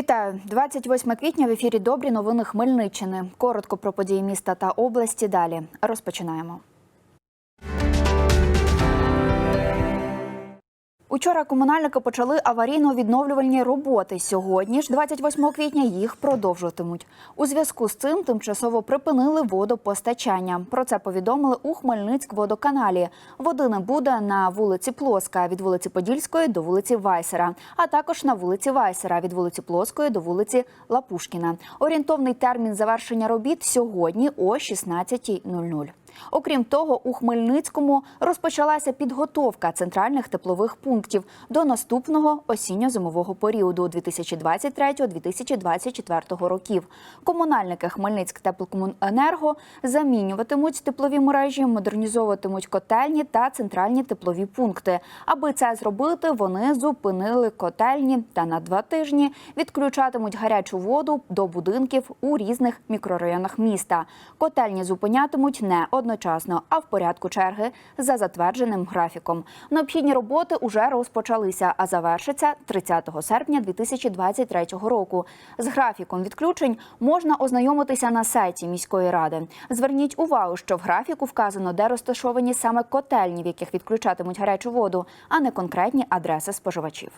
Вітаю 28 квітня в ефірі. Добрі новини Хмельниччини. Коротко про події міста та області. Далі розпочинаємо. Учора комунальники почали аварійно-відновлювальні роботи. Сьогодні ж, 28 квітня, їх продовжуватимуть. У зв'язку з цим тимчасово припинили водопостачання. Про це повідомили у Хмельницькводоканалі. Води не буде на вулиці Плоска від вулиці Подільської до вулиці Вайсера, а також на вулиці Вайсера від вулиці Плоскої до вулиці Лапушкіна. Орієнтовний термін завершення робіт сьогодні о 16.00. Окрім того, у Хмельницькому розпочалася підготовка центральних теплових пунктів до наступного осінньо-зимового періоду 2023-2024 років. Комунальники Хмельницьк теплокомуненерго замінюватимуть теплові мережі, модернізовуватимуть котельні та центральні теплові пункти. Аби це зробити, вони зупинили котельні та на два тижні відключатимуть гарячу воду до будинків у різних мікрорайонах міста. Котельні зупинятимуть не одночасно, а в порядку черги за затвердженим графіком. Необхідні роботи уже розпочалися, а завершаться 30 серпня 2023 року. З графіком відключень можна ознайомитися на сайті міської ради. Зверніть увагу, що в графіку вказано, де розташовані саме котельні, в яких відключатимуть гарячу воду, а не конкретні адреси споживачів.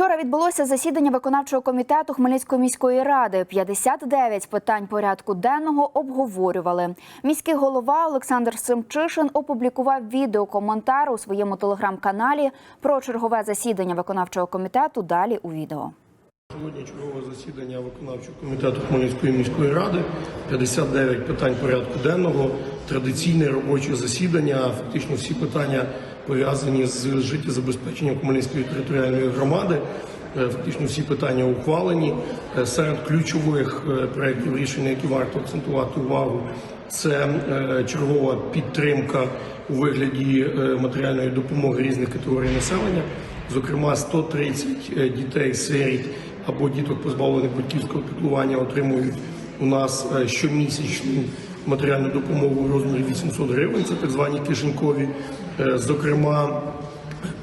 Вчора відбулося засідання виконавчого комітету Хмельницької міської ради. 59 питань порядку денного обговорювали. Міський голова Олександр Семчишин опублікував відеокоментар у своєму телеграм-каналі про чергове засідання виконавчого комітету. Далі у відео. Сьогодні чергове засідання виконавчого комітету Хмельницької міської ради. 59 питань порядку денного. Традиційне робоче засідання. Фактично всі питання пов'язані з життєзабезпеченням Хмельницької територіальної громади. Е, Фактично всі питання ухвалені. Е, Серед ключових е, проєктів рішення, які варто акцентувати увагу, це чергова підтримка у вигляді матеріальної допомоги різних категорій населення. Зокрема, 130 дітей сиріт або діток позбавлених батьківського піклування отримують у нас щомісячну матеріальну допомогу в розмірі 800 гривень. Це так звані кишенькові. Е, Зокрема,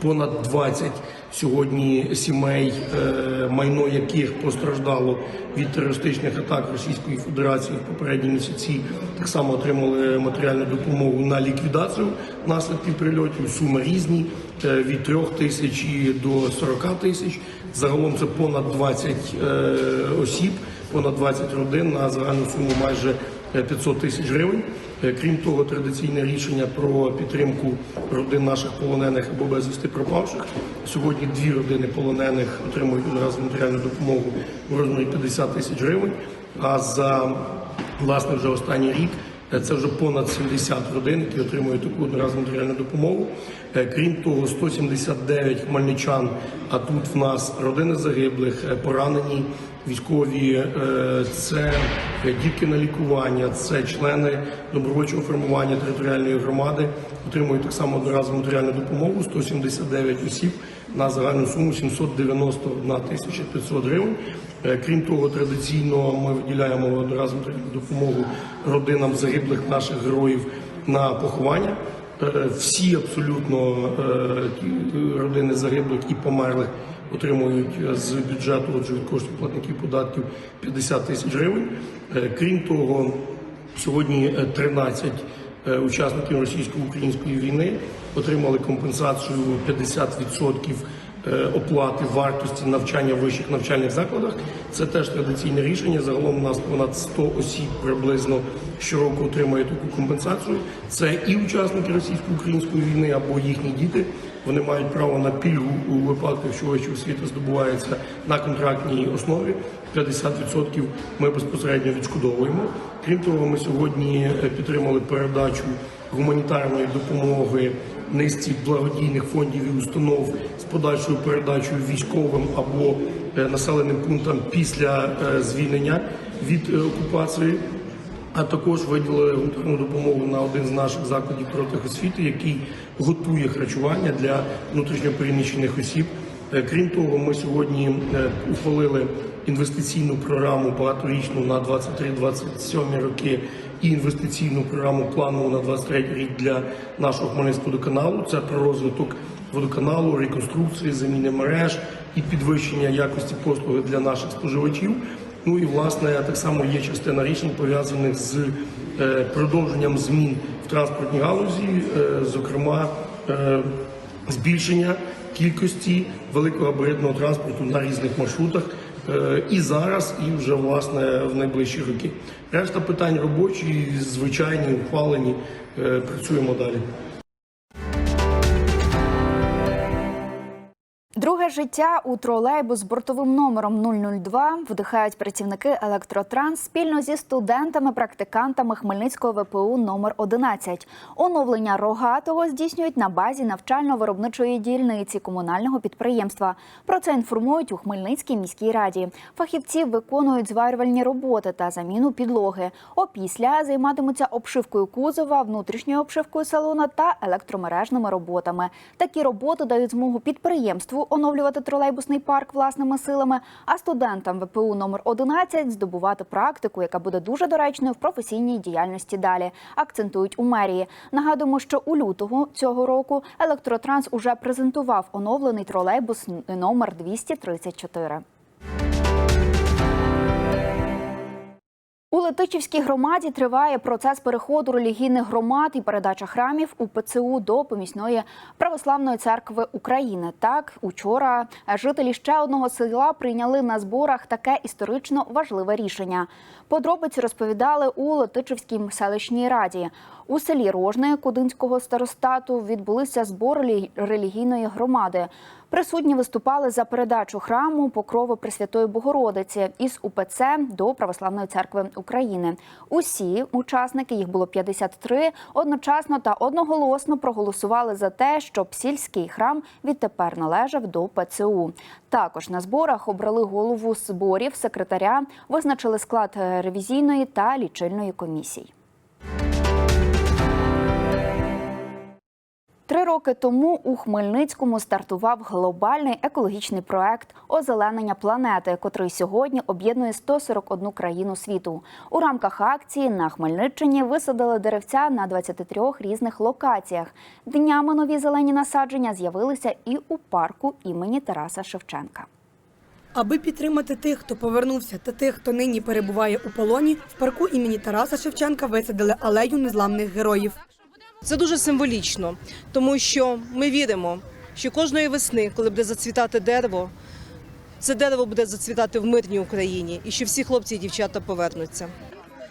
понад 20 сьогодні сімей, е, майно яких постраждало від терористичних атак Російської Федерації в попередні місяці, так само отримали матеріальну допомогу на ліквідацію наслідків прильотів. Суми різні е, від 3 тисяч до 40 тисяч. Загалом це понад 20 е, осіб, понад 20 родин на загальну суму майже 500 тисяч гривень. Е, Крім того, традиційне рішення про підтримку родин наших полонених або безвісти пропавших. Сьогодні дві родини полонених отримують одразу матеріальну допомогу в розмірі 50 тисяч гривень. А за власне вже останній рік е, це вже понад 70 родин, які отримують таку одноразову матеріальну допомогу. Е, Крім того, 179 хмельничан. А тут в нас родини загиблих, е, поранені військові, е, це дітки на лікування, це члени добровольчого формування територіальної громади. Отримують так само одноразову матеріальну допомогу 179 осіб на загальну суму 791 тисяча 500 гривень. Е, Крім того, традиційно ми виділяємо одноразову допомогу родинам загиблих наших героїв на поховання. Е, Всі абсолютно родини загиблих і померлих отримують е, з бюджету отже, від коштів платників податків 50 тисяч гривень. Е, Крім того, сьогодні е, 13 е, учасників російсько-української війни отримали компенсацію 50% е, оплати вартості навчання в вищих навчальних закладах. Це теж традиційне рішення. Загалом у нас понад 100 осіб приблизно щороку отримує таку компенсацію. Це і учасники російсько-української війни або їхні діти. Вони мають право на пільгу у випадку, якщо вища освіта здобувається на контрактній основі. 50% ми безпосередньо відшкодовуємо. Крім того, ми сьогодні е, підтримали передачу гуманітарної допомоги низці благодійних фондів і установ з подальшою передачею військовим або е, населеним пунктам після е, звільнення від окупації. А також виділили гуманітарну допомогу на один з наших закладів профтехосвіти, який готує харчування для внутрішньопереміщених осіб. Е, Крім того, ми сьогодні е, ухвалили інвестиційну програму багаторічну на 23-27 роки і інвестиційну програму планову на 23 рік для нашого Хмельницького водоканалу. Це про розвиток водоканалу, реконструкції, заміни мереж і підвищення якості послуги для наших споживачів. Ну і власне так само є частина рішень пов'язаних з е, продовженням змін в транспортній галузі, е, зокрема е, збільшення кількості великогабаритного транспорту на різних маршрутах. І зараз, і вже власне в найближчі роки. Решта питань робочі, звичайні, ухвалені. Працюємо далі. Життя у тролейбус з бортовим номером 002 вдихають працівники електротранс спільно зі студентами-практикантами Хмельницького ВПУ номер 11 Оновлення рогатого здійснюють на базі навчально-виробничої дільниці комунального підприємства. Про це інформують у Хмельницькій міській раді. Фахівці виконують зварювальні роботи та заміну підлоги. Опісля займатимуться обшивкою кузова, внутрішньою обшивкою салона та електромережними роботами. Такі роботи дають змогу підприємству оновлювати тролейбусний парк власними силами, а студентам ВПУ номер 11 здобувати практику, яка буде дуже доречною в професійній діяльності далі. Акцентують у мерії. Нагадуємо, що у лютого цього року електротранс уже презентував оновлений тролейбус номер 234. Летичівській громаді триває процес переходу релігійних громад і передача храмів у ПЦУ до помісної православної церкви України. Так, учора жителі ще одного села прийняли на зборах таке історично важливе рішення. Подробиці розповідали у Летичівській селищній раді. У селі Рожне Кудинського старостату відбулися збори релігійної громади. Присутні виступали за передачу храму Покрови Пресвятої Богородиці із УПЦ до Православної церкви України. Усі учасники, їх було 53, одночасно та одноголосно проголосували за те, щоб сільський храм відтепер належав до ПЦУ. Також на зборах обрали голову зборів, секретаря, визначили склад е, ревізійної та лічильної комісій. Три роки тому у Хмельницькому стартував глобальний екологічний проект озеленення планети, котрий сьогодні об'єднує 141 країну світу. У рамках акції на Хмельниччині висадили деревця на 23 різних локаціях. Днями нові зелені насадження з'явилися і у парку імені Тараса Шевченка. Аби підтримати тих, хто повернувся, та тих, хто нині перебуває у полоні, в парку імені Тараса Шевченка висадили алею незламних героїв. Це дуже символічно, тому що ми віримо, що кожної весни, коли буде зацвітати дерево, це дерево буде зацвітати в мирній Україні, і що всі хлопці і дівчата повернуться.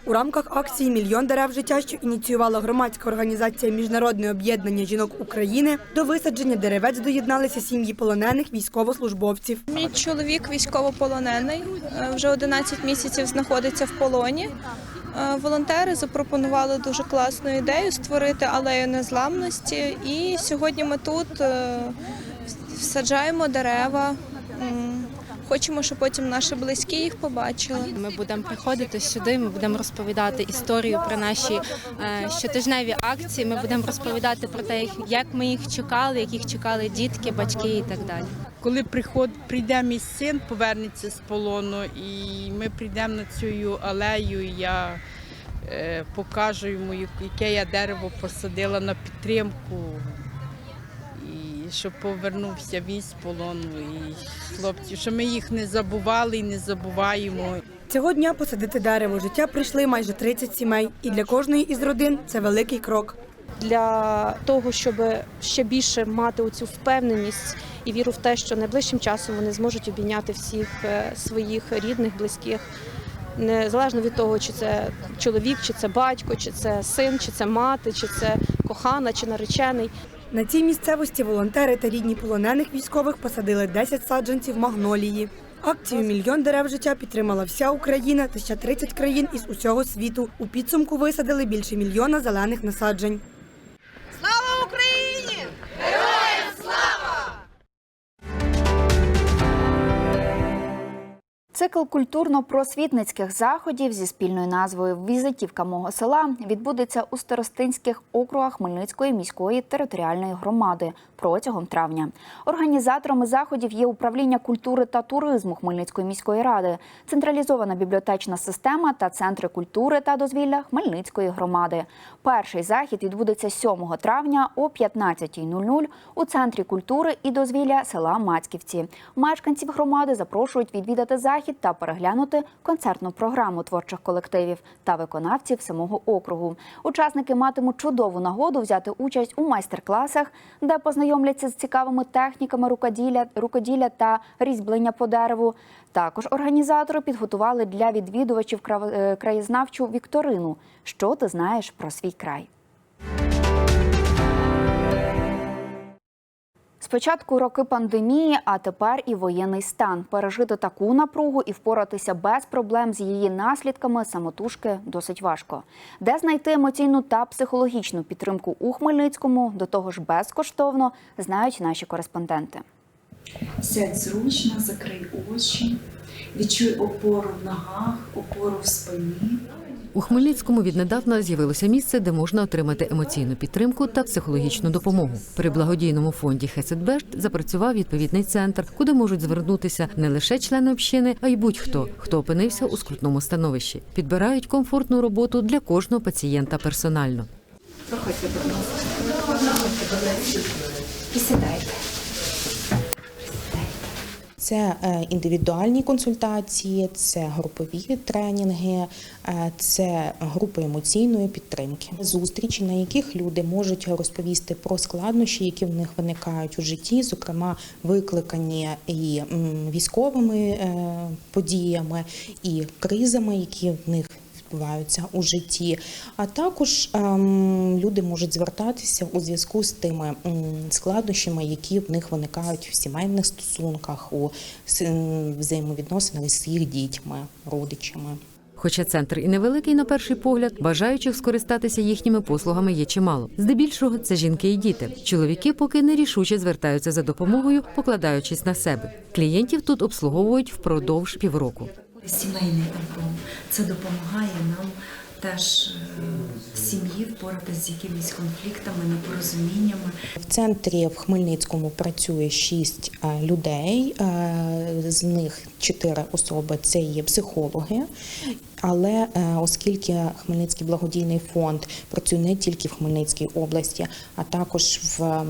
У рамках акції Мільйон дерев життя, що ініціювала громадська організація Міжнародне об'єднання жінок України, до висадження деревець доєдналися сім'ї полонених військовослужбовців. Мій чоловік військовополонений, е, вже 11 місяців знаходиться в полоні. Е, Волонтери запропонували дуже класну ідею створити алею незламності. І сьогодні ми тут е, саджаємо дерева. Хочемо, щоб потім наші близькі їх побачили. Ми будемо приходити сюди. Ми будемо розповідати історію про наші е, щотижневі акції. Ми будемо розповідати про те, як ми їх чекали, як їх чекали дітки, батьки і так далі. Коли приход, прийде мій син, повернеться з полону, і ми прийдемо на цю алею, і я е, покажу йому, яке я дерево посадила на підтримку, і щоб повернувся він з полону, і хлопці, щоб ми їх не забували і не забуваємо. Цього дня посадити дерево життя прийшли майже 30 сімей, і для кожної із родин це великий крок. Для того, щоб ще більше мати оцю впевненість і віру в те, що найближчим часом вони зможуть обійняти всіх е, своїх рідних, близьких, незалежно від того, чи це чоловік, чи це батько, чи це син, чи це мати, чи це кохана, чи наречений. На цій місцевості волонтери та рідні полонених військових посадили 10 саджанців магнолії. Акцію Мільйон дерев життя підтримала вся Україна та ще 30 країн із усього світу. У підсумку висадили більше мільйона зелених насаджень. Цикл культурно-просвітницьких заходів зі спільною назвою Візитівка мого села відбудеться у старостинських округах Хмельницької міської територіальної громади протягом травня. Організаторами заходів є управління культури та туризму Хмельницької міської ради, централізована бібліотечна система та центри культури та дозвілля Хмельницької громади. Перший захід відбудеться 7 травня о 15.00 у центрі культури і дозвілля села Мацьківці. Мешканців громади запрошують відвідати захід та переглянути концертну програму творчих колективів та виконавців самого округу. Учасники матимуть чудову нагоду взяти участь у майстер-класах, де познайомляться з цікавими техніками рукоділля, рукоділля та різьблення по дереву. Також організатори підготували для відвідувачів е, краєзнавчу вікторину. Що ти знаєш про свій край? Спочатку роки пандемії, а тепер і воєнний стан. Пережити таку напругу і впоратися без проблем з її наслідками самотужки досить важко. Де знайти емоційну та психологічну підтримку у Хмельницькому, до того ж безкоштовно, знають наші кореспонденти. Сядь зручно, закрий очі, відчуй опору в ногах, опору в спині. У Хмельницькому віднедавна з'явилося місце, де можна отримати емоційну підтримку та психологічну допомогу. При благодійному фонді Хесетбешт запрацював відповідний центр, куди можуть звернутися не лише члени общини, а й будь-хто, хто опинився у скрутному становищі. Підбирають комфортну роботу для кожного пацієнта персонально. Проходьте, будь ласка. І сідайте. Це е, індивідуальні консультації, це групові тренінги, е, це групи емоційної підтримки, зустрічі, на яких люди можуть розповісти про складнощі, які в них виникають у житті, зокрема викликані і військовими е, подіями, і кризами, які в них відбуваються у житті. А також ем, люди можуть звертатися у зв'язку з тими складнощами, які в них виникають в сімейних стосунках, у взаємовідносинах з їх дітьми, родичами. Хоча центр і невеликий на перший погляд, бажаючих скористатися їхніми послугами є чимало. Здебільшого це жінки і діти. Чоловіки поки нерішуче звертаються за допомогою, покладаючись на себе. Клієнтів тут обслуговують впродовж півроку. Сімейний альбом. Це допомагає нам теж е, в сім'ї впоратися з якимись конфліктами, непорозуміннями. В центрі в Хмельницькому працює шість е, людей, е, з них чотири особи це є психологи. Але е, оскільки Хмельницький благодійний фонд працює не тільки в Хмельницькій області, а також в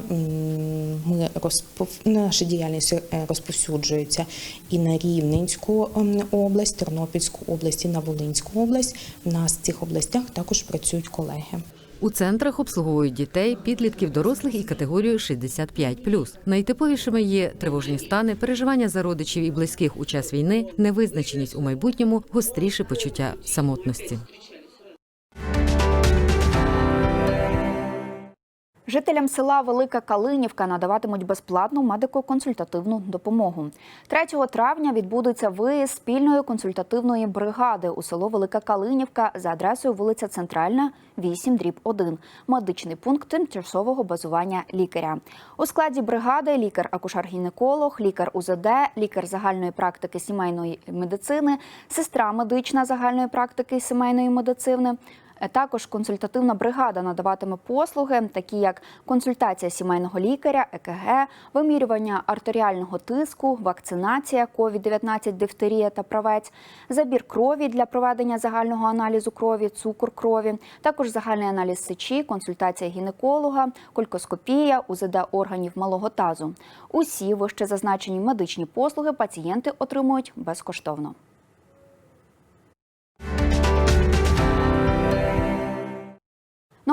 ми розпов... наша діяльність е, розповсюджується і на Рівненську область, Тернопільську область, і на Волинську область. У нас в цих областях також працюють колеги. У центрах обслуговують дітей, підлітків, дорослих і категорію 65+. Найтиповішими є тривожні стани, переживання за родичів і близьких у час війни, невизначеність у майбутньому, гостріше почуття самотності. Жителям села Велика Калинівка надаватимуть безплатну медико-консультативну допомогу. 3 травня відбудеться виїзд спільної консультативної бригади у село Велика Калинівка за адресою вулиця Центральна, 8 дріб 1, медичний пункт тимчасового базування лікаря. У складі бригади лікар-акушер-гінеколог, лікар УЗД, лікар загальної практики сімейної медицини, сестра медична загальної практики сімейної медицини. Е, Також консультативна бригада надаватиме послуги, такі як консультація сімейного лікаря, ЕКГ, вимірювання артеріального тиску, вакцинація, COVID-19, дифтерія та правець, забір крові для проведення загального аналізу крові, цукор крові, також загальний аналіз сечі, консультація гінеколога, колькоскопія, УЗД органів малого тазу. Усі вище зазначені медичні послуги пацієнти отримують безкоштовно.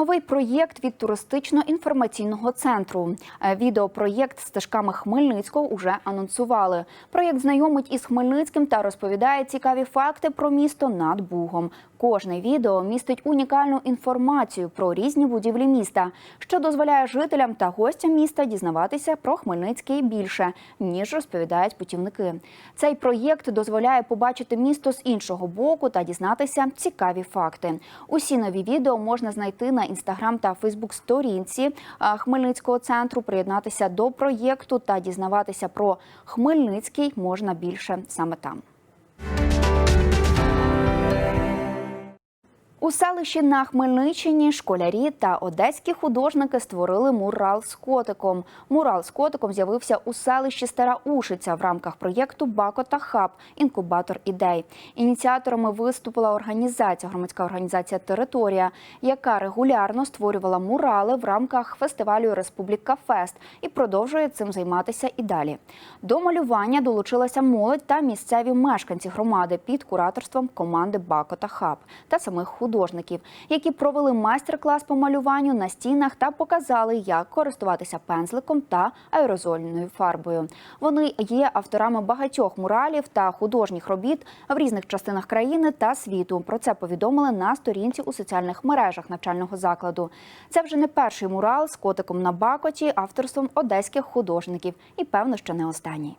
Новий проєкт від туристично-інформаційного центру. Е, Відеопроєкт стежками Хмельницького уже анонсували. Проєкт знайомить із Хмельницьким та розповідає цікаві факти про місто над Бугом. Кожне відео містить унікальну інформацію про різні будівлі міста, що дозволяє жителям та гостям міста дізнаватися про Хмельницький більше, ніж розповідають путівники. Цей проєкт дозволяє побачити місто з іншого боку та дізнатися цікаві факти. Усі нові відео можна знайти на інстаграм та фейсбук сторінці Хмельницького центру. Приєднатися до проєкту та дізнаватися про Хмельницький можна більше саме там. У селищі на Хмельниччині школярі та одеські художники створили мурал з котиком. Мурал з котиком з'явився у селищі Стара Ушиця в рамках проєкту Бако та Хаб інкубатор ідей. Ініціаторами виступила організація, громадська організація Територія, яка регулярно створювала мурали в рамках фестивалю Республіка Фест і продовжує цим займатися і далі. До малювання долучилася молодь та місцеві мешканці громади під кураторством команди Бако та Хаб та самих художників, які провели майстер-клас по малюванню на стінах та показали, як користуватися пензликом та аерозольною фарбою. Вони є авторами багатьох муралів та художніх робіт в різних частинах країни та світу. Про це повідомили на сторінці у соціальних мережах навчального закладу. Це вже не перший мурал з котиком на бакоті авторством одеських художників, і певно, що не останній.